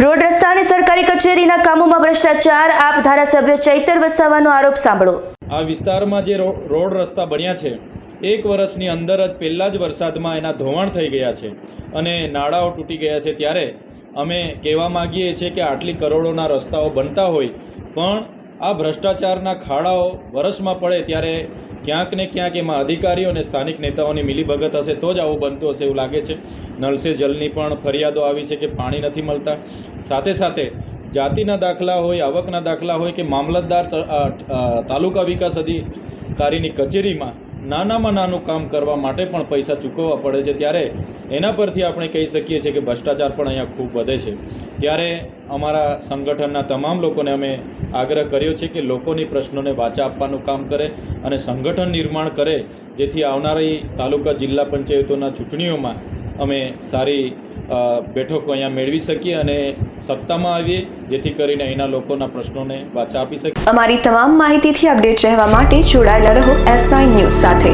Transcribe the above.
Road રસ્તા સરકારી કચેરીના કામોમાં ભ્રષ્ટાચાર, આપ ધારાસભ્ય ચૈતર વસાવાનો આરોપ સાંભળો. આ વિસ્તારમાં જે રોડ રસ્તા બન્યા છે, એક વર્ષની અંદર જ પહેલાં જ વરસાદમાં એના ધોવાણ થઈ ગયા છે અને નાળાઓ તૂટી ગયા છે ત્યારે અમે કહેવા માગીએ છીએ કે આટલી કરોડોના રસ્તાઓ બનતા હોય, પણ આ ભ્રષ્ટાચારના ખાડાઓ વરસમાં પડે ત્યારે ક્યાંક ને ક્યાંક એમાં અધિકારીઓ અને સ્થાનિક નેતાઓની મિલીભગત હશે તો જ આવું બનતું હશે એવું લાગે છે. નળ જલની પણ ફરિયાદો આવી છે કે પાણી નથી મળતા. સાથે સાથે જાતિના દાખલા હોય, આવકના દાખલા હોય કે મામલતદાર તાલુકા વિકાસ અધિકારીની કચેરીમાં નાનામાં નાનું કામ કરવા માટે પણ પૈસા ચૂકવવા પડે છે. ત્યારે એના પરથી આપણે કહી શકીએ છીએ કે ભ્રષ્ટાચાર પણ અહીંયા ખૂબ વધે છે. ત્યારે અમારા સંગઠનના તમામ લોકોને અમે આગ્રહ કર્યો છે કે લોકોની પ્રશ્નોને વાચા આપવાનું કામ કરે અને સંગઠન નિર્માણ કરે, જેથી આવનારી તાલુકા જિલ્લા પંચાયતોના ચૂંટણીઓમાં અમે સારી બેઠકો અહીંયા મેળવી શકીએ અને સત્તામાં આવીએ, જેથી કરીને અહીંના લોકોના પ્રશ્નોને વાચા આપી શકીએ. અમારી તમામ માહિતીથી અપડેટ રહેવા માટે જોડાયેલા રહો એસ નાઇન ન્યૂઝ સાથે.